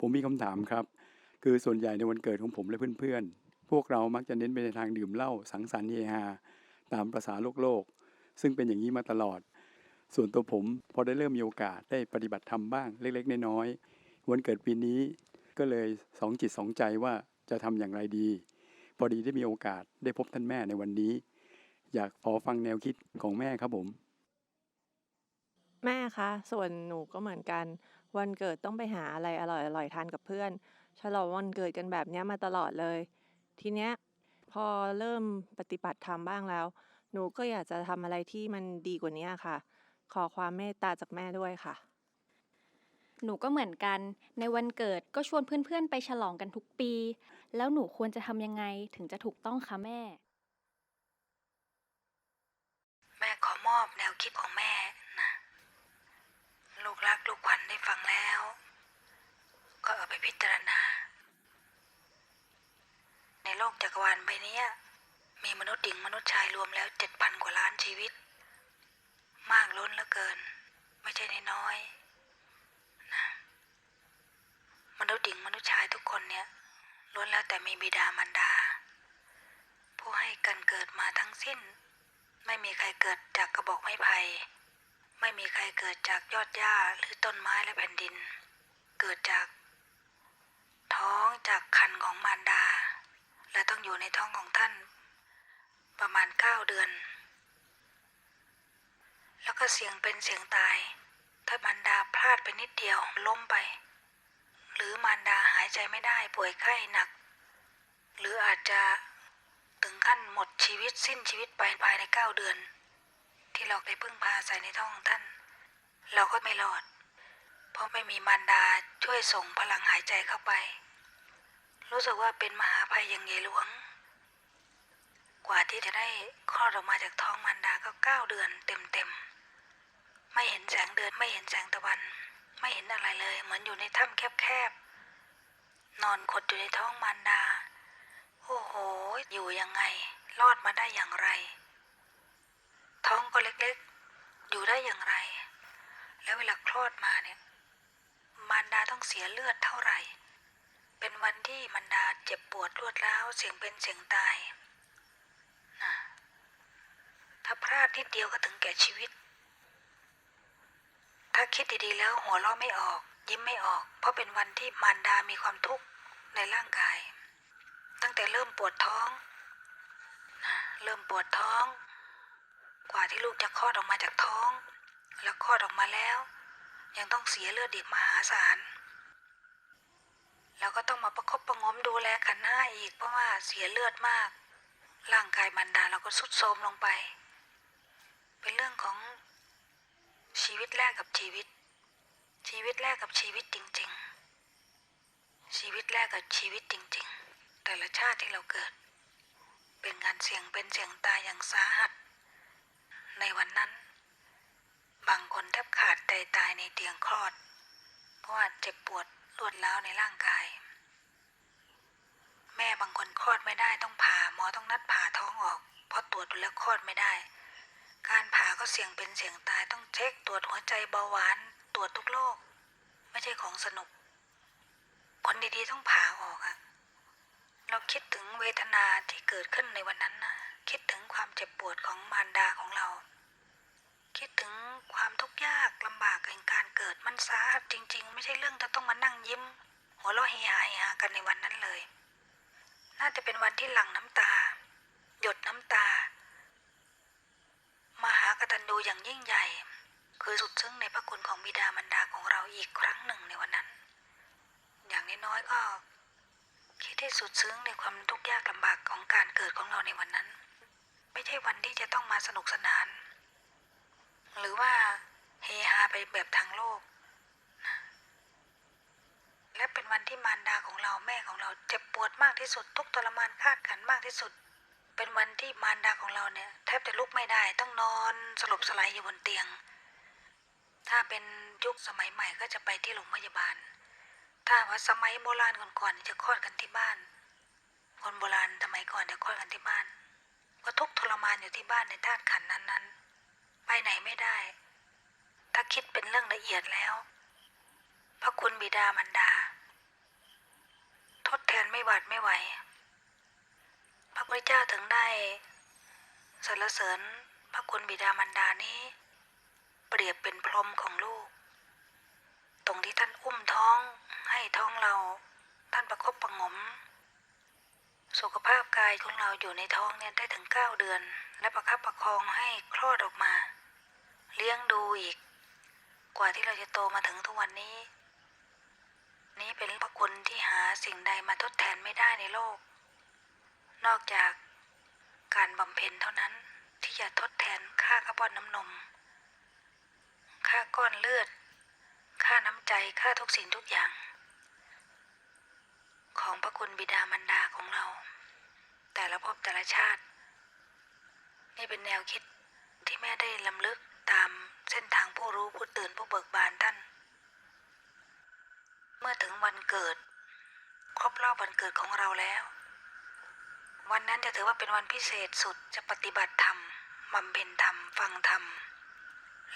ผมมีคำถามครับ คือส่วนใหญ่ในวันเกิดของผมและเพื่อนๆ พวกเรามักจะเน้นไปในทางดื่มเหล้าสังสรรค์เฮฮาตามประษาโลกโลก ซึ่งเป็นอย่างนี้มาตลอด ส่วนตัวผมพอได้เริ่มมีโอกาสได้ปฏิบัติธรรมบ้างเล็กๆน้อยๆวันเกิดปีนี้ก็เลยสองจิตสองใจว่าจะทำอย่างไรดี พอดีได้มีโอกาสได้พบท่านแม่ในวันนี้ อยากขอฟังแนวคิดของแม่ครับผม แม่คะส่วนหนูก็เหมือนกัน วันเกิดต้องไปหาอะไรอร่อยๆทานกับเพื่อนฉลองวันเกิดกันแบบเนี้ยมาตลอดเลย ทีเนี้ยพอเริ่มปฏิบัติธรรมบ้างแล้ว หนูก็อยากจะทำอะไรที่มันดีกว่านี้ค่ะ ขอความเมตตาจากแม่ด้วยค่ะ หนูก็เหมือนกัน ในวันเกิดก็ชวนเพื่อนๆ ไปฉลองกันทุกปี แล้วหนูควรจะทำยังไงถึงจะถูกต้องคะแม่ แม่ขอมอบแนวคิดของแม่นะ ลูกรักลูกขวัญได้ฟังแล้ว ก็เอาไป พิจารณา ในโลกจักรวาลใบนี้มีมนุษย์หญิงมนุษย์ชายรวมแล้วเจ็ดพันกว่าล้านชีวิต มากล้นเหลือเกิน ไม่ใช่น้อยนะมนุษย์หญิงมนุษย์ชายทุกคนเนี่ยล้วนแล้วแต่มีบิดามารดา ผู้ให้กันเกิดมาทั้งสิ้น ไม่มีใครเกิดจากกระบอกไม้ไผ่ไม่มีใครเกิดจากยอดหญ้าหรือต้นไม้และแผ่นดิน เกิดจาก ท้องจากคันของมารดา และต้องอยู่ในท้องของท่าน ประมาณเก้าเดือน แล้วก็เสียงเป็นเสียงตาย ถ้ามารดาพลาดไปนิดเดียวล้มไป หรือมารดาหายใจไม่ได้ป่วยไข้หนัก หรืออาจจะถึงขั้นหมดชีวิตสิ้นชีวิตไปภายในเก้าเดือน ที่เราไปพึ่งพาใส่ในท้องของท่าน เราก็ไม่รอด เพราะไม่มีมารดาช่วยส่งพลังหายใจเข้าไป รู้สึกว่าเป็นมหาภัยอย่างใหญ่หลวง กว่าที่จะได้คลอดออกมาจากท้องมารดาก็เก้าเดือนเต็มๆ ไม่เห็นแสงเดือนไม่เห็นแสงตะวัน ไม่เห็นอะไรเลย เหมือนอยู่ในถ้ำแคบๆ นอนขดอยู่ในท้องมารดา โอ้โห อยู่ยังไง รอดมาได้อย่างไร ท้องก็เล็กๆ อยู่ได้อย่างไร แล้วเวลาคลอดมาเนี่ย ต้องเสียเลือดเท่าไหร่ เป็นวันที่มารดาเจ็บปวดรวดร้าวเสียงเป็นเสียงตายนะถ้าพลาดนิดเดียวก็ถึงแก่ชีวิต ถ้าคิดดีๆแล้วหัวเราะไม่ออก ยิ้มไม่ออก เพราะเป็นวันที่มารดามีความทุกข์ในร่างกาย ตั้งแต่เริ่มปวดท้องนะเริ่มปวดท้อง กว่าที่ลูกจะคลอดออกมาจากท้อง แล้วคลอดออกมาแล้ว ยังต้องเสียเลือดอีกมหาศาล แล้วก็ต้องมาประคบประงมดูแลขันห้าอีกเพราะว่าเสียเลือดมาก ร่างกายมันดาเราก็สุดโทรมลงไป เป็นเรื่องของชีวิตแรกกับชีวิต ชีวิตแรกกับชีวิตจริง ๆ ชีวิตแรกกับชีวิตจริง ๆ แต่ละชาติที่เราเกิด เป็นการเสี่ยงเป็นเสี่ยงตายอย่างสาหัส ในวันนั้น บางคนแทบขาดใจตายในเตียงคลอด เพราะว่าเจ็บปวด รวดร้าวในร่างกาย แม่บางคนคลอดไม่ได้ต้องผ่าหมอต้องนัดผ่าท้องออก เพราะตรวจดูแล้วคลอดไม่ได้ การผ่าก็เสี่ยงเป็นเสี่ยงตายต้องเช็คตรวจหัวใจเบาหวานตรวจทุกโรคไม่ใช่ของสนุก คนดีๆต้องผ่าออกอะเราคิดถึงเวทนาที่เกิดขึ้นในวันนั้นนะคิดถึงความเจ็บปวดของมารดาของเรา คิดถึงความทุกข์ยากลำบากแห่งการเกิดมันสาหัสจริง ๆ ไม่ใช่เรื่องจะต้องมานั่งยิ้ม หัวเราะเฮฮาเฮฮากันในวันนั้นเลย น่าจะเป็นวันที่หลั่งน้ำตา หยดน้ำตา มหากตัญญูอย่างยิ่งใหญ่ คือสุดซึ้งในพระคุณของบิดามารดาของเราอีกครั้งหนึ่งในวันนั้น อย่างน้อยๆก็คิดให้สุดซึ้งในความทุกข์ยากลำบากของการเกิดของเราในวันนั้น ไม่ใช่วันที่จะต้องมาสนุกสนาน หรือว่าเฮฮาไปแบบทางโลกนะและเป็นวันที่มารดาของเราแม่ของเราเจ็บปวดมากที่สุดทุกทรมานคาดขันมากที่สุด เป็นวันที่มารดาของเราเนี่ยแทบจะลุกไม่ได้ ต้องนอนสลบสลายอยู่บนเตียง ถ้าเป็นยุคสมัยใหม่ก็จะไปที่โรงพยาบาล ถ้าว่าสมัยโบราณก่อนๆจะคลอดกันที่บ้าน คนโบราณสมัยก่อนจะคลอดกันที่บ้านก็ทุกทรมานอยู่ที่บ้านในธาตุขันนั้นๆ ไปไหนไม่ได้ ถ้าคิดเป็นเรื่องละเอียดแล้ว พระคุณบิดามารดา ทดแทนไม่หวาดไม่ไหว พระพุทธเจ้าถึงได้สรรเสริญพระคุณบิดามารดานี้ เปรียบเป็นพรหมของลูก ตรงที่ท่านอุ้มท้องให้ท้องเรา ท่านประคบประงม สุขภาพกายของเราอยู่ในท้องเนี่ยได้ถึงเก้าเดือน และประคับประคองให้คลอดออกมา เลี้ยงดูอีก กว่าที่เราจะโตมาถึงทุกวันนี้ นี้เป็นพระคุณที่หาสิ่งใดมาทดแทนไม่ได้ในโลก นอกจากการบำเพ็ญเท่านั้นที่จะทดแทนค่าคาร์บอนน้ำนม ค่าก้อนเลือด ค่าน้ำใจค่าทุกสิ่งทุกอย่าง ของพระคุณบิดามารดาของเรา แต่ละภพแต่ละชาติ นี่เป็นแนวคิดที่แม่ได้ลำลึก ตามเส้นทางผู้รู้ผู้ตื่นผู้เบิกบานท่าน เมื่อถึงวันเกิด ครบรอบวันเกิดของเราแล้ว วันนั้นจะถือว่าเป็นวันพิเศษสุดจะปฏิบัติธรรมบำเพ็ญธรรม ฟังธรรม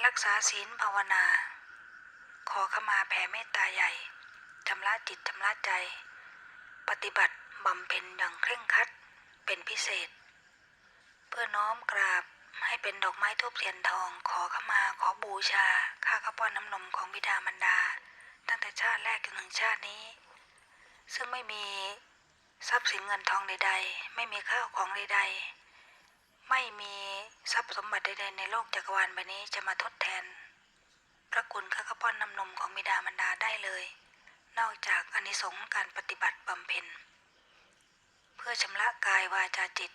รักษาศีลภาวนา ขอขมาแผ่เมตตาใหญ่ชำระจิตชำระใจ ปฏิบัติบำเพ็ญอย่างเคร่งครัดเป็นพิเศษ เพื่อน้อมกราบ ให้เป็นดอกไม้ทูบเทียนทอง ขอขมาขอบูชาค่าข้าป้อนน้ำนมของบิดามารดา ตั้งแต่ชาติแรกจนถึงชาตินี้ ซึ่งไม่มีทรัพย์สินเงินทองใด ๆ ไม่มีข้าวของใด ๆ ไม่มีทรัพย์สมบัติใด ๆ ในโลกจักรวาลใบนี้จะมาทดแทน พระคุณข้าข้าป้อนน้ำนมของบิดามารดาได้เลย นอกจากอานิสงส์การปฏิบัติบำเพ็ญเพื่อชำระกายวาจาจิต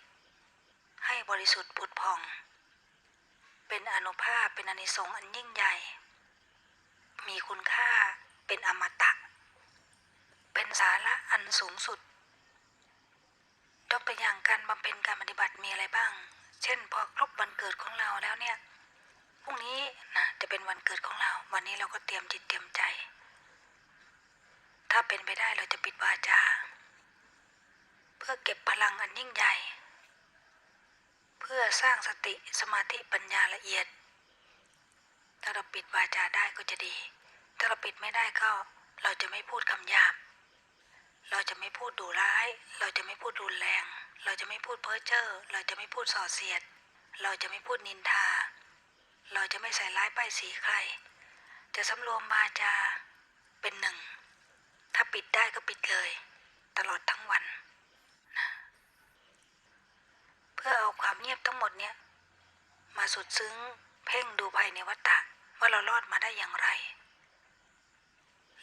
ให้บริสุทธิ์ผุดผ่อง เป็นอนุภาพเป็นอนิสงส์อันยิ่งใหญ่ มีคุณค่าเป็นอมตะ เป็นสาระอันสูงสุดยกตัวอย่างการบำเพ็ญการปฏิบัติมีอะไรบ้าง เช่น พอครบวันเกิดของเราแล้วเนี่ยพรุ่งนี้นะจะเป็นวันเกิดของเรา วันนี้เราก็เตรียมจิตเตรียมใจ ถ้าเป็นไปได้เราจะปิดวาจา เพื่อเก็บพลังอันยิ่งใหญ่ เพื่อสร้างสติสมาธิปัญญาละเอียด ถ้าเราปิดวาจาได้ก็จะดี ถ้าเราปิดไม่ได้ก็เราจะไม่พูดคำหยาบ เราจะไม่พูดดุร้าย เราจะไม่พูดรุนแรง เราจะไม่พูดเพ้อเจ้อ เราจะไม่พูดส่อเสียด เราจะไม่พูดนินทา เราจะไม่ใส่ร้ายป้ายสีใคร จะสำรวมวาจาเป็นหนึ่ง ถ้าปิดได้ก็ปิดเลย ตลอดทั้งวันนะเพื่อเอาความเงียบทั้งหม ดเนี้ยมาสุดซึ้งเพ่งดูภายในวัฏฏะว่าเรารอดมาได้อย่างไร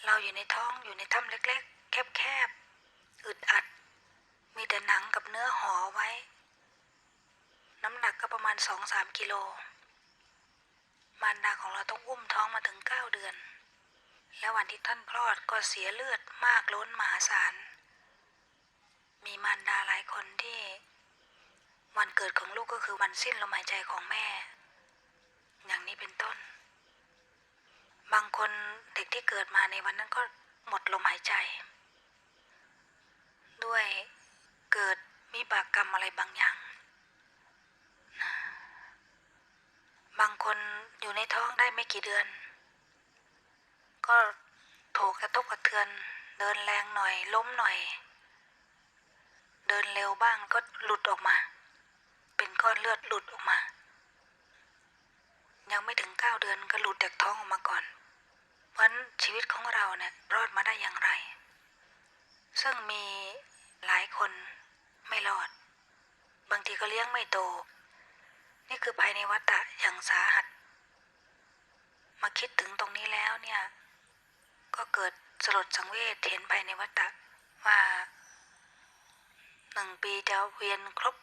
เราอยู่ในท้องอยู่ในถ้ำเล็ก ๆ แคบๆอึดอัด มีแต่หนังกับเนื้อห่อไว้ น้ำหนักก็ประมาณสองสามกิโล มารดาของเราต้องอุ้มท้องมาถึงเก้าเดือน และวันที่ท่านคลอดก็เสียเลือดมากล้นมหาศาลมีมารดาหลายคนที่ วันเกิดของลูกก็คือวันสิ้นลมหายใจของแม่ อย่างนี้เป็นต้น บางคนเด็กที่เกิดมาในวันนั้นก็หมดลมหายใจ ด้วยเกิดวิบากกรรมอะไรบางอย่างนะบางคนอยู่ในท้องได้ไม่กี่เดือน ก็ถูกกระทบกระเทือน เดินแรงหน่อยล้มหน่อย เดินเร็วบ้างก็หลุดออกมา เป็นก้อนเลือดหลุดออกมา ยังไม่ถึงเก้าเดือนก็หลุดจากท้องออกมาก่อนเพราะฉะนั้นชีวิตของเราเนี่ยรอดมาได้อย่างไร ซึ่งมีหลายคนไม่รอด บางทีก็เลี้ยงไม่โต นี่คือภายในวัฏฏะอย่างสาหัส มาคิดถึงตรงนี้แล้วเนี่ย ก็เกิดสลดสังเวชเห็นภายในวัฏฏะว่าหนึ่งปีจะเวียนครบ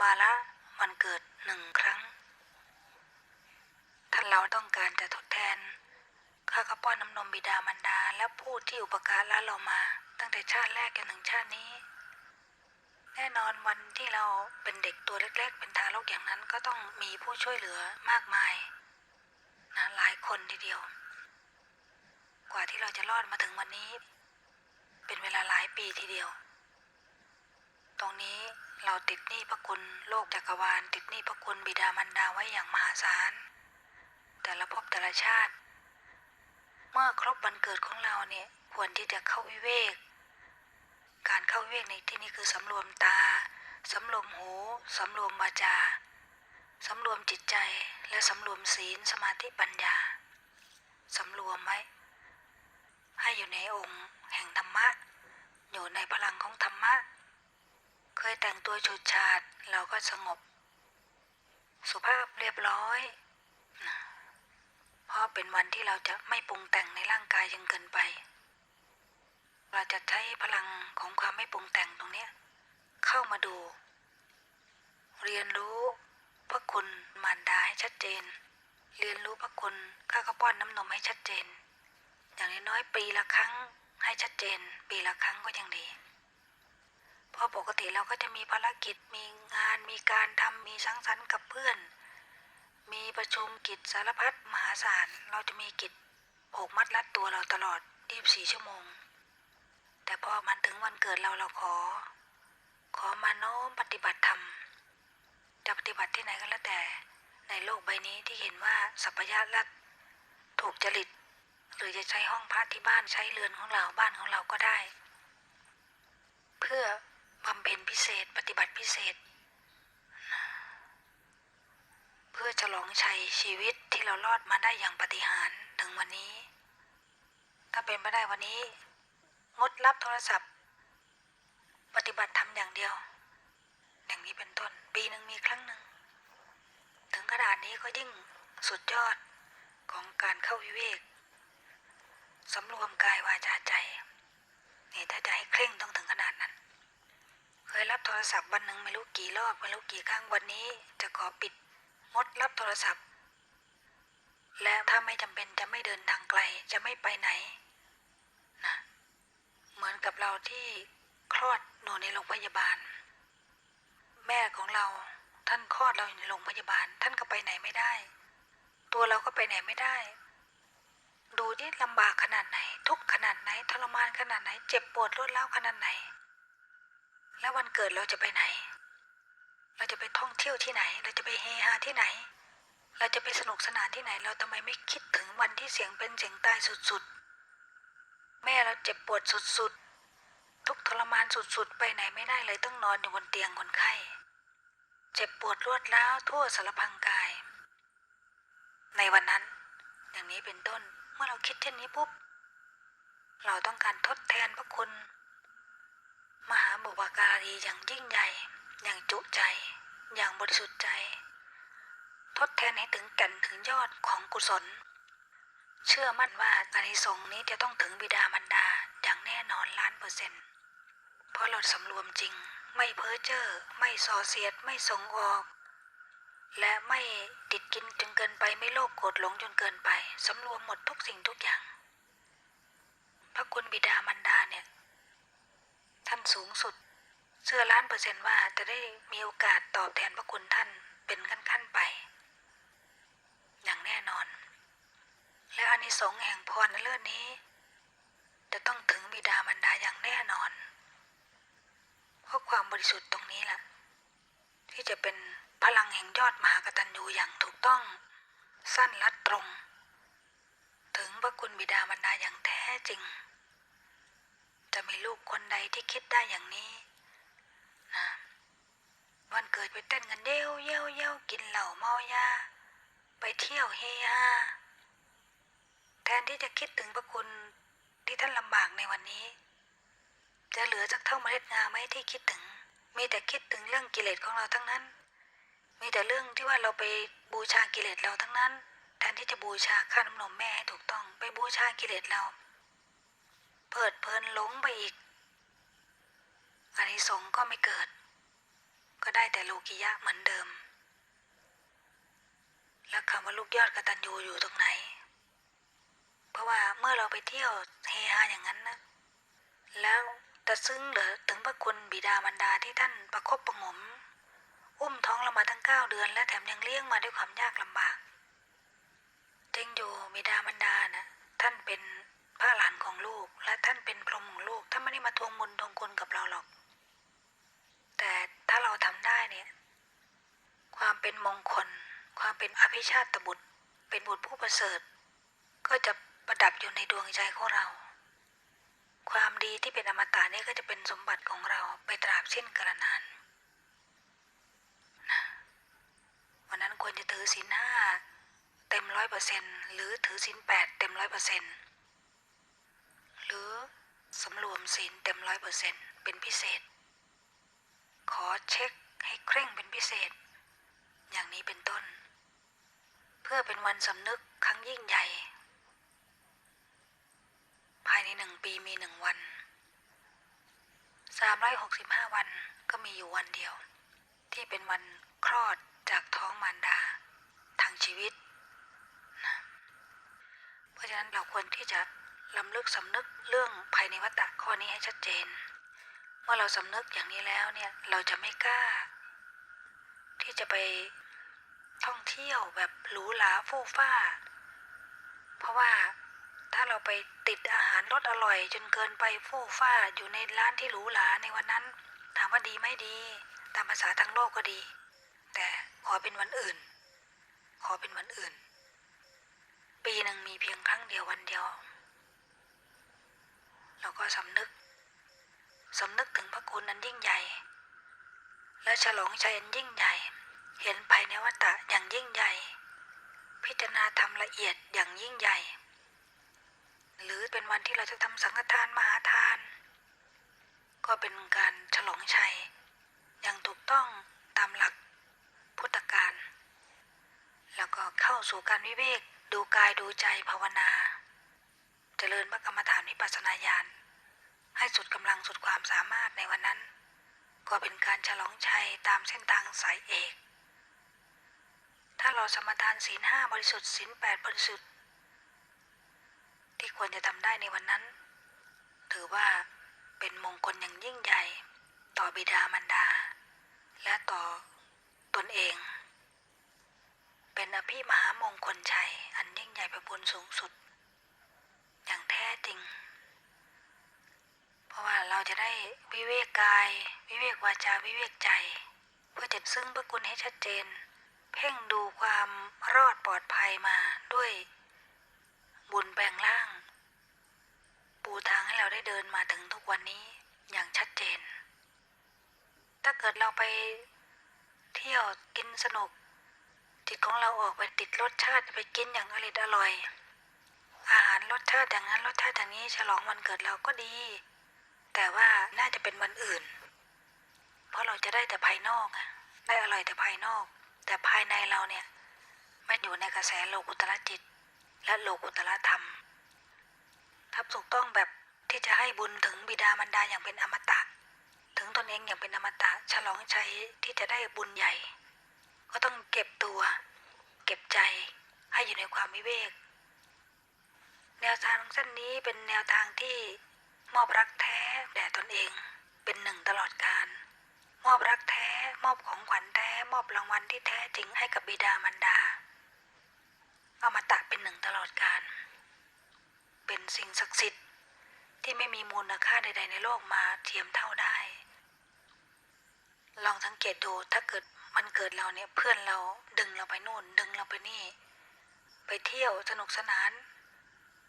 มาละวันเกิดหนึ่งครั้ง ถ้าเราต้องการจะทดแทนข้าก็ป้อนน้ำนมบิดามารดาและผู้ที่อุปการะเรามา ตั้งแต่ชาติแรกจนถึงชาตินี้ แน่นอนวันที่เราเป็นเด็กตัวเล็ก ๆ เป็นทารกอย่างนั้นก็ต้องมีผู้ช่วยเหลือมากมายนะหลายคนทีเดียว กว่าที่เราจะรอดมาถึงวันนี้ เป็นเวลาหลายปีทีเดียว ตรงนี้ เราติดหนี้พระคุณโลกจักรวาล ติดหนี้พระคุณบิดามารดาไว้อย่างมหาศาล แต่ละภพแต่ละชาติ เมื่อครบวันเกิดของเราเนี่ยควรที่จะเข้าวิเวก การเข้าวิเวกในที่นี้คือสำรวมตาสำรวมหูสำรวมวาจาสำรวมจิตใจและสำรวมศีลสมาธิปัญญาสำรวมไว้ให้อยู่ในองค์แห่งธรรมะ อยู่ในพลังของธรรมะ เคยแต่งตัวฉูดฉาดเราก็สงบ สุภาพเรียบร้อยนะเพราะเป็นวันที่เราจะไม่ปรุงแต่งในร่างกายจนเกินไป เราจะใช้พลังของความไม่ปรุงแต่งตรงนี้เข้ามาดู เรียนรู้พระคุณมารดาให้ชัดเจน เรียนรู้พระคุณข้ากระป้อนน้ำนมให้ชัดเจน อย่างน้อยๆปีละครั้งให้ชัดเจน ปีละครั้งก็ยังดี เพราะปกติเราก็จะมีภารกิจมีงานมีการทำมีสังสรรค์กับเพื่อน มีประชุมกิจสารพัดมหาศาลเราจะมีกิจผูกมัดรัดตัวเราตลอด 24 ชั่วโมง แต่พอมันถึงวันเกิดเราเราขอ ขอมาโน้มปฏิบัติธรรมจะปฏิบัติที่ไหนก็แล้วแต่ในโลกใบนี้ที่เห็นว่าสัพยะรัตถูกจริต หรือจะใช้ห้องพักที่บ้านใช้เรือนของเราบ้านของเราก็ได้ เพื่อ บำเพ็ญพิเศษ ปฏิบัติพิเศษ เพื่อฉลองชัยชีวิตที่เรารอดมาได้อย่างปาฏิหารย์ถึงวันนี้ ถ้าเป็นไปได้วันนี้ งดรับโทรศัพท์ ปฏิบัติธรรมอย่างเดียว อย่างนี้เป็นต้นปีหนึ่งมีครั้งหนึ่ง ถึงขนาดนี้ก็ยิ่งสุดยอดของการเข้าวิเวกสำรวมกายวาจาใจนี่ถ้าจะให้เคร่งต้องถึงขนาดนั้น เคยรับโทรศัพท์วันหนึ่งไม่รู้กี่รอบไม่รู้กี่ครั้งวันนี้จะขอปิดงดรับโทรศัพท์ และถ้าไม่จำเป็นจะไม่เดินทางไกลจะไม่ไปไหนนะเหมือนกับเราที่คลอดหนูในโรงพยาบาล แม่ของเราท่านคลอดเราอยู่ในโรงพยาบาล ท่านก็ไปไหนไม่ได้ ตัวเราก็ไปไหนไม่ได้ ดูที่ลำบากขนาดไหน ทุกข์ขนาดไหนทรมานขนาดไหน เจ็บปวดรวดร้าวขนาดไหน แล้ววันเกิดเราจะไปไหน เราจะไปท่องเที่ยวที่ไหน เราจะไปเฮฮาที่ไหน เราจะไปสนุกสนานที่ไหน เราทำไมไม่คิดถึงวันที่เสียงเป็นเสียงตายสุดๆ แม่เราเจ็บปวดสุดๆ ทุกทรมานสุดๆ ไปไหนไม่ได้เลยต้องนอนอยู่บนเตียงคนไข้ เจ็บปวดรวดร้าวทั่วสารพังกาย ในวันนั้น อย่างนี้เป็นต้น เมื่อเราคิดเช่นนี้ปุ๊บ เราต้องการทดแทนพระคุณ มหาบุพการีอย่างยิ่งใหญ่ อย่างจุใจ อย่างบริสุทธิ์ใจ ทดแทนให้ถึงแก่นถึงยอดของกุศล เชื่อมั่นว่าอานิสงส์นี้จะต้องถึงบิดามารดาอย่างแน่นอนล้านเปอร์เซ็นต์เพราะเราสำรวมจริง ไม่เพ้อเจ้อไม่ส่อเสียดไม่ส่งออก และไม่ติดกินจนเกินไปไม่โลภโกรธหลงจนเกินไปสำรวมหมดทุกสิ่งทุกอย่างพระคุณบิดามารดาเนี่ย ท่านสูงสุด เชื่อล้านเปอร์เซนต์ว่าจะได้มีโอกาสตอบแทนพระคุณท่านเป็นขั้นๆไป อย่างแน่นอน และอานิสงส์แห่งพรในเลิศนี้ จะต้องถึงบิดามารดาอย่างแน่นอน เพราะความบริสุทธิ์ตรงนี้แหละที่จะเป็นพลังแห่งยอดมหากตัญญูอย่างถูกต้อง สั้นลัดตรง ถึงพระคุณบิดามารดาอย่างแท้จริง จะมีลูกคนใดที่คิดได้อย่างนี้นะวันเกิดไปเต้นกันเย้วเย้วเย้วกินเหล้าเมายาไปเที่ยวเฮฮาแทนที่จะคิดถึงพระคุณที่ท่านลำบากในวันนี้ จะเหลือสักเท่าเมล็ดงาไหมที่คิดถึง มีแต่คิดถึงเรื่องกิเลสของเราทั้งนั้น มีแต่เรื่องที่ว่าเราไปบูชากิเลสเราทั้งนั้น แทนที่จะบูชาข้าน้ำนมแม่ให้ถูกต้อง ไปบูชากิเลสเรา เพิดเพลินหลงไปอีกอานิสงส์ก็ไม่เกิด ก็ได้แต่โลกิยะเหมือนเดิม แล้วคำว่าลูกยอดกตัญญูอยู่ตรงไหน เพราะว่าเมื่อเราไปเที่ยวเฮฮาอย่างนั้นนะแล้วจะซึ้งเหรือถึงพระคุณบิดามารดาที่ท่านประคบประงม อุ้มท้องเรามาทั้งเก้าเดือน และแถมยังเลี้ยงมาด้วยความยากลำบากจริงอยู่บิดามารดานะท่านเป็น พระหลานของลูกและท่านเป็นพรหมของลูกท่านไม่ได้มาทวงบุญทวงคุณกับเราหรอก แต่ถ้าเราทำได้เนี่ยความเป็นมงคล ความเป็นอภิชาติบุตร เป็นบุตรผู้ประเสริฐ ก็จะประดับอยู่ในดวงใจของเรา ความดีที่เป็นอมตะนี่ก็จะเป็นสมบัติของเราไปตราบสิ้นกาลนานนะวันนั้นควรจะถือศีลห้าเต็มร้อยเปอร์เซ็นหรือถือศีลแปดเต็มร้อยเปอร์เซ็นห รือสำรวมศีลเต็มร้อยเปอร์เซ็นต์เป็นพิเศษ ขอเช็คให้เคร่งเป็นพิเศษ อย่างนี้เป็นต้น เพื่อเป็นวันสำนึกครั้งยิ่งใหญ่ ภายในหนึ่งปีมีหนึ่งวัน 365 วันก็มีอยู่วันเดียว ที่เป็นวันคลอดจากท้องมารดาทางชีวิตนะเพราะฉะนั้นเราควรที่จะ ลำลึกสำนึกเรื่องภายในวัฏฏะข้อนี้ให้ชัดเจน เมื่อเราสำนึกอย่างนี้แล้วเนี่ยเราจะไม่กล้า ที่จะไปท่องเที่ยวแบบหรูหราฟู่ฟ้า เพราะว่าถ้าเราไปติดอาหารรสอร่อย จนเกินไปฟู่ฟ้าอยู่ในร้านที่หรูหราในวันนั้น ถามว่าดีไม่ดี ตามภาษาทางโลกก็ดี แต่ขอเป็นวันอื่น ขอเป็นวันอื่น ปีหนึ่งมีเพียงครั้งเดียววันเดียว เราก็สำนึกสำนึกถึงพระคุณอันยิ่งใหญ่ และฉลองชัยอันยิ่งใหญ่ เห็นภายในวัฏฏะอย่างยิ่งใหญ่ พิจารณาธรรมละเอียดอย่างยิ่งใหญ่ หรือเป็นวันที่เราจะทำสังฆทานมหาทาน ก็เป็นการฉลองชัย อย่างถูกต้องตามหลักพุทธการ แล้วก็เข้าสู่การวิเวกดูกายดูใจภาวนา เจริญพระกรรมฐานวิปัสสนาญาณ ให้สุดกำลังสุดความสามารถในวันนั้น ก็เป็นการฉลองชัยตามเส้นทางสายเอก ถ้าเราสมทานศีลห้าบริสุทธิ์ศีลแปดบริสุทธิ์ที่ควรจะทำได้ในวันนั้น ถือว่าเป็นมงคลอย่างยิ่งใหญ่ ต่อบิดามารดา และต่อตนเอง เป็นอภิมหามงคลชัย อันยิ่งใหญ่ประบุญสูงสุด อย่างแท้จริง ราะว่าเราจะได้วิเวกกาย วิเวกวาจาวิเวกใจ เพื่อจะซึ่งพระคุณให้ชัดเจน เพ่งดูความรอดปลอดภัยมาด้วย บุญแปลงล่าง ปูทางให้เราได้เดินมาถึงทุกวันนี้อย่างชัดเจน ถ้าเกิดเราไปเที่ยวกินสนุก จิตของเราออกไปติดรสชาติไปกินอย่างอร่อยอร่อยอาหารรสชาติอย่างนั้นรสชาติอย่างนี้ฉลองวันเกิดเราก็ดี แต่ว่าน่าจะเป็นวันอื่น เพราะเราจะได้แต่ภายนอกอะได้อร่อยแต่ภายนอก แต่ภายในเราเนี่ยไม่อยู่ในกระแสโลกุตละจิต และโลกุตละธรรมถ้าถูกต้องแบบที่จะให้บุญถึงบิดามารดาอย่างเป็นอมตะ ถึงตนเองอย่างเป็นอมตะฉลองชัยที่จะได้บุญใหญ่ ก็ต้องเก็บตัว เก็บใจให้อยู่ในความวิเวก แนวทางเส้นนี้เป็นแนวทางที่ มอบรักแท้แด่ตนเองเป็นหนึ่งตลอดการมอบรักแท้มอบของขวัญแท้มอบรางวัลที่แท้จริงให้กับบิดามารดาอมตะเป็นหนึ่งตลอดการเป็นสิ่งศักดิ์สิทธิ์ที่ไม่มีมูลค่าใด ๆ ในโลกมาเทียมเท่าได้ ลองสังเกตดูถ้าเกิดมันเกิดเราเนี่ยเพื่อนเราดึงเราไปนู่น ดึงเราไปนี่ ไปเที่ยวสนุกสนาน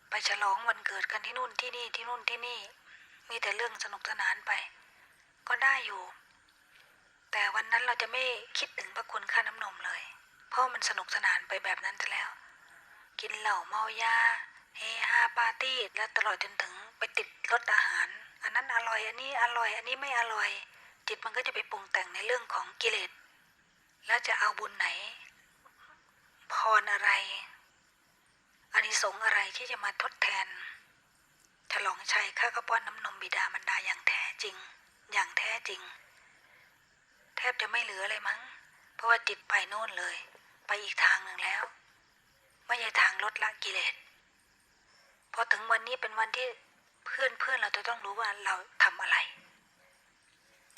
ไปฉลองวันเกิดกันที่นู่นที่นี่ที่นู่นที่นี่ มีแต่เรื่องสนุกสนานไป ก็ได้อยู่ แต่วันนั้นเราจะไม่คิดถึงพระคุณค่าน้ำนมเลย เพราะมันสนุกสนานไปแบบนั้นจะแล้ว กินเหล้าเมายาเฮฮาปาร์ตี้และตลอดจนถึงไปติดรสอาหาร อันนั้นอร่อยอันนี้อร่อยอันนี้ไม่อร่อย จิตมันก็จะไปปรุงแต่งในเรื่องของกิเลสแล้วจะเอาบุญไหน พรอะไรอานิสงส์อะไรที่จะมาทดแทน ฉลองชัยข้าก็ป้อนน้ำนมบิดามารดาอย่างแท้จริง อย่างแท้จริง แทบจะไม่เหลือเลยมั้ง เพราะว่าจิตไปโน่นเลย ไปอีกทางหนึ่งแล้ว ไม่ใช่ทางลดละกิเลสพอถึงวันนี้เป็นวันที่เพื่อนเพื่อนเราจะต้องรู้ว่าเราทำอะไร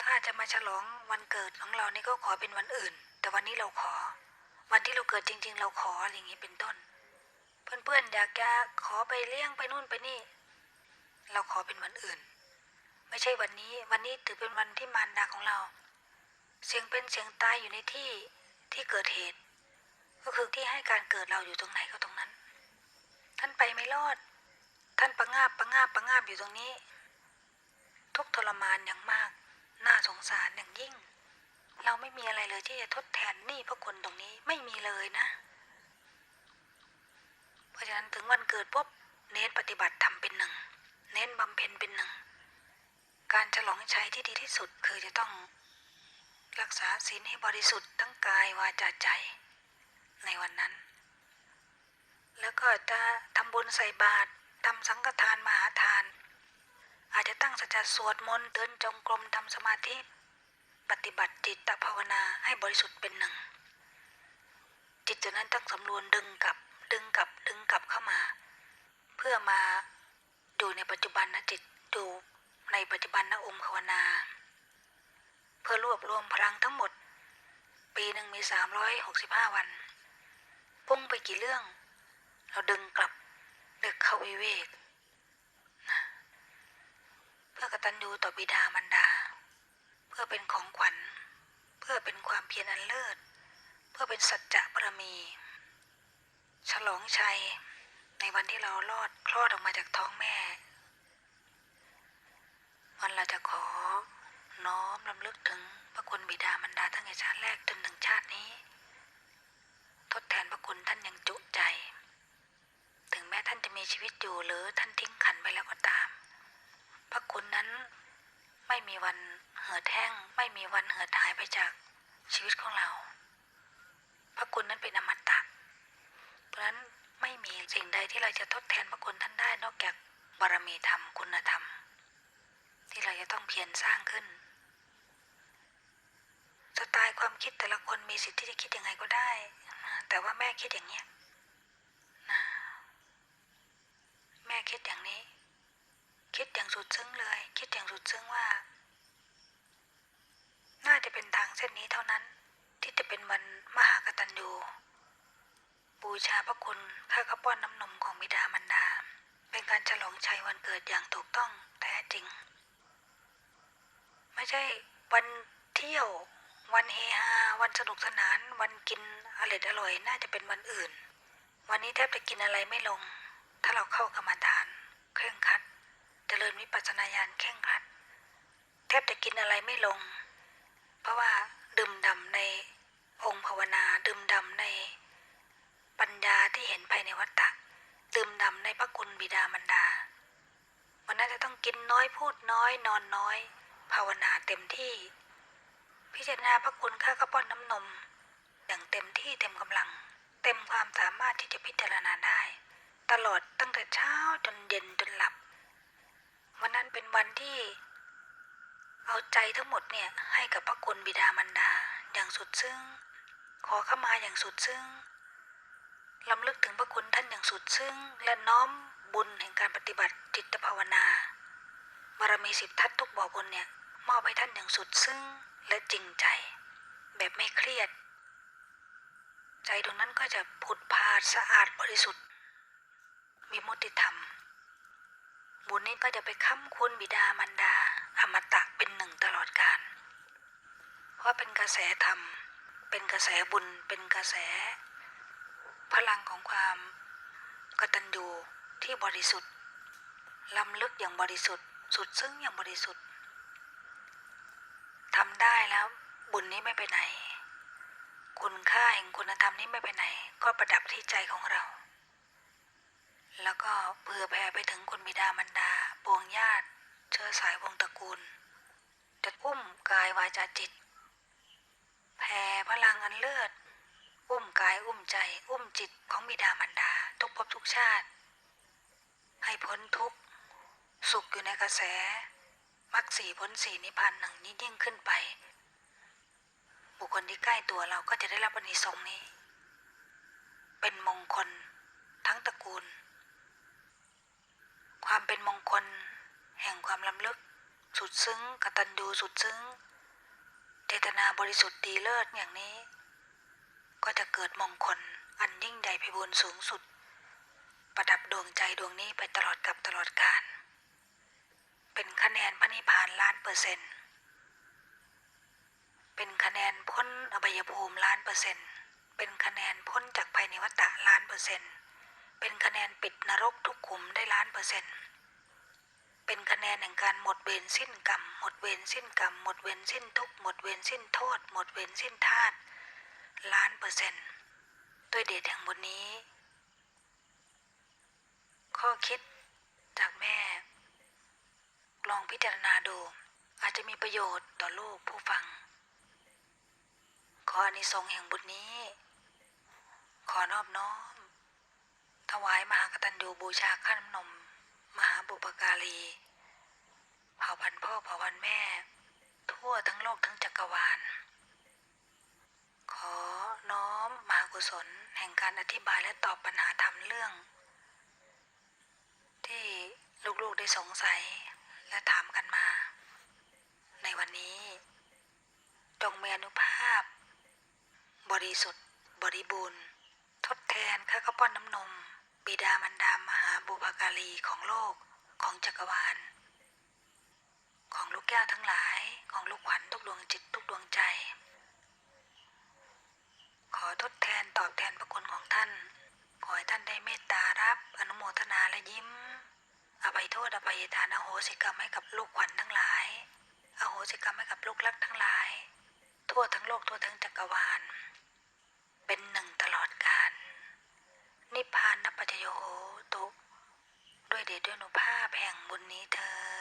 ถ้าจะมาฉลองวันเกิดของเรานี่ก็ขอเป็นวันอื่น แต่วันนี้เราขอ วันที่เราเกิดจริง ๆ เราขออะไรอย่างนี้เป็นต้น เพื่อนๆอยากจะขอไปเลี้ยงไปนู่นไปนี่ เราขอเป็นวันอื่น ไม่ใช่วันนี้ วันนี้ถือเป็นวันที่มารดาของเรา เสียงเป็นเสียงตายอยู่ในที่ที่เกิดเหตุ ก็คือที่ให้การเกิดเราอยู่ตรงไหนก็ตรงนั้น ท่านไปไม่รอด ท่านประงาบประงาบประงาบอยู่ตรงนี้ ทุกทรมานอย่างมาก น่าสงสารอย่างยิ่ง เราไม่มีอะไรเลยที่จะทดแทนนี้พระคุณตรงนี้ไม่มีเลยนะ เพราะฉะนั้นถึงวันเกิดปุ๊บเน้นปฏิบัติทำเป็นหนึ่ง เน้นบำเพ็ญเป็นหนึ่ง การฉลองชัยที่ดีที่สุดคือจะต้อง รักษาศีลให้บริสุทธิ์ทั้งกายวาจาใจ ในวันนั้น แล้วก็จะทำบุญใส่บาตรทำสังฆทานมหาทาน อาจจะตั้งสัจจะสวดมนต์เดินจงกรมทำสมาธิ ปฏิบัติจิตตภาวนาให้บริสุทธิ์เป็นหนึ่ง จิตจะนั้นต้องสำรวมดึงกลับดึงกลับดึงกลับเข้ามา เพื่อมา ดูในปัจจุบันนะจิตดูในปัจจุบันนะองค์ภาวนา เพื่อรวบรวมพลังทั้งหมด ปีหนึ่งมีสามร้อยหกสิบห้าวัน พุ่งไปกี่เรื่อง เราดึงกลับดึกเข้าวิเวกนะเพื่อกตัญญูต่อบิดามารดา เพื่อเป็นของขวัญ เพื่อเป็นความเพียรอันเลิศ เพื่อเป็นสัจจะบารมี ฉลองชัย ในวันที่เรารอดคลอดออกมาจากท้องแม่ วันเราจะขอ น้อมลำลึกถึงพระคุณบิดามารดาตั้งแต่ชาติแรกจนถึงชาตินี้ ทดแทนพระคุณท่านอย่างจุใจ ถึงแม้ท่านจะมีชีวิตอยู่หรือท่านทิ้งขันไปแล้วก็ตาม พระคุณนั้นไม่มีวันเหือดแห้งไม่มีวันเหือดหายไปจากชีวิตของเรา พระคุณนั้นเป็นอมตะเพราะนั้น ไม่มีสิ่งใดที่เราจะทดแทนพระคุณท่านได้นอกจากบารมีธรรมคุณธรรม ที่เราจะต้องเพียรสร้างขึ้นสไตล์ความคิดแต่ละคนมีสิทธิ์ที่จะคิดยังไงก็ได้ แต่ว่าแม่คิดอย่างเนี้ยนะแม่คิดอย่างนี้ คิดอย่างสุดซึ้งเลย คิดอย่างสุดซึ้งว่าจะเป็นทางเส้นนี้เท่านั้น ที่จะเป็นวันมหากตัญญูบูชาพระคุณข้าข้าป้อนน้ำนมของบิดามารดา เป็นการฉลองชัยวันเกิดอย่างถูกต้องแท้จริง ไม่ใช่วันเที่ยว วันเฮฮา วันสนุกสนาน วันกิน อยน่าจะเป็นวันอื่น วันนี้แทบจะกินอะไรไม่ลง ถ้าเราเข้ากรรมฐาน เคร่งคัดเจริญวิปัสสนาญาณเคร่งคัด แทบจะกินอะไรไม่ลง เพราะว่าดื่มด่ำในองค์ภาวนา ดื่มด่ำในปัญญาที่เห็นภายในวัฏฏะดื่มด่ำในพระคุณบิดามารดา วันนั้นจะต้องกินน้อยพูดน้อย นอนน้อย ภาวนาเต็มที่ พิจารณาพระคุณข้าข้าป้อนน้ำนม อย่างเต็มที่เต็มกำลัง เต็มความสามารถที่จะพิจารณาได้ ตลอดตั้ง แต่เช้าจนเย็นจนหลับ วันนั้นเป็นวันที่ เอาใจทั้งหมดเนี่ยให้กับพระคุณบิดามารดาอย่างสุดซึ้ง ขอเข้ามาอย่างสุดซึ้งลำลึกถึงพระคุณท่านอย่างสุดซึ้ง และน้อมบุญแห่งการปฏิบัติจิตภาวนาบารมีสิบทัศน์ทุกบ่อบุญเนี่ยมอบให้ท่านอย่างสุดซึ้งและจริงใจ แบบไม่เครียด ใจตรงนั้นก็จะผุดพาสะอาดบริสุทธิ์ วิมุติธรรม บุญนี้ก็จะไปค้ำคุณบิดามารดา อมตะเป็นหนึ่งตลอดกาลเพราะเป็นกระแสธรรม เป็นกระแสบุญเป็นกระแส พลังของความกตัญญูที่บริสุทธิ์ล้ำลึกอย่างบริสุทธิ์ สุดซึ้งอย่างบริสุทธิ์ทำได้แล้วบุญนี้ไม่ไปไหน คุณค่าแห่งคุณธรรมนี้ไม่ไปไหน ก็ประดับที่ใจของเรา แล้วก็เผื่อแผ่ไปถึงคุณบิดามารดาปวงญาติ เชื้อสายวงศ์ตระกูล จะอุ้มกายวาจาจิต แผ่พลังอันเลิศอุ้มกายอุ้มใจ อุ้มจิตของบิดามารดา ทุกภพทุกชาติ ให้พ้นทุกข์สุขอยู่ในกระแสมรรคสีพ้นสีนิพพานหนึ่งยิ่งยิ่งขึ้นไป บุคคลที่ใกล้ตัวเราก็จะได้รับอานิสงส์นี้ เป็นมงคลทั้งตระกูล ความเป็นมงคล แห่งความล้ำลึก สุดซึ้งกตัญญูสุดซึ้ง เจตนาบริสุทธิ์ดีเลิศอย่างนี้ ก็จะเกิดมงคล อันยิ่งใหญ่ไพบูลสูงสุด ประดับดวงใจดวงนี้ไปตลอดกับตลอดกาลเป็นคะแนนพระนิพพานล้านเปอร์เซ็นต์เป็นคะแนนพ้นอบายภูมิล้านเปอร์เซ็นต์เป็นคะแนนพ้นจากภัยในวัฏฏะล้านเปอร์เซ็นต์ เป็นคะแนนปิดนรกทุกขุมได้ล้านเปอร์เซ็นต์เป็นคะแนนแห่งการหมดเวรสิ้นกรรม หมดเวรสิ้นกรรม หมดเวรสิ้นทุกหมดเวรสิ้นโทษ หมดเวรสิ้นทาตล้านเปอร์เซ็นต์ด้วยเดชแห่งบทนี้ ข้อคิดจากแม่ ลองพิจารณาดู อาจจะมีประโยชน์ต่อลูกผู้ฟัง ขออนิสงส์แห่งบุญนี้ ขอนอบน้อม ถวายมหากตัญญูบูชาข้านนม มหาบุปการี เผ่าพันธุ์พ่อเผ่าพันธุ์แม่ ทั่วทั้งโลกทั้งจักรวาล ขอน้อมมหากุศลแห่งการอธิบายและตอบปัญหาธรรมเรื่อง ที่ลูกๆได้สงสัยและถามกันมา ในวันนี้จงมีอนุภาพ บริสุทธิ์ บริบูรณ์ ทดแทนข้าข้าวป้อนน้ำนม บิดามันดามหาบุพการีของโลกของจักรวาล ของลูกแก้วทั้งหลายของลูกขวัญทุกดวงจิตทุกดวงใจ ขอทดแทนตอบแทนพระคุณของท่าน ขอให้ท่านได้เมตตารับอนุโมทนาและยิ้ม อภัยโทษอภัยทานอโหสิกรรมให้กับลูกขวัญทั้งหลาย อโหสิกรรมให้กับลูกรักทั้งหลาย ทั่วทั้งโลกทั่วทั้งจักรวาล เป็นหนึ่งตลอดกาล นิพพานนปัจโยโหตุ ด้วยเดชด้วยอนุภาพแห่งบุญนี้เธอ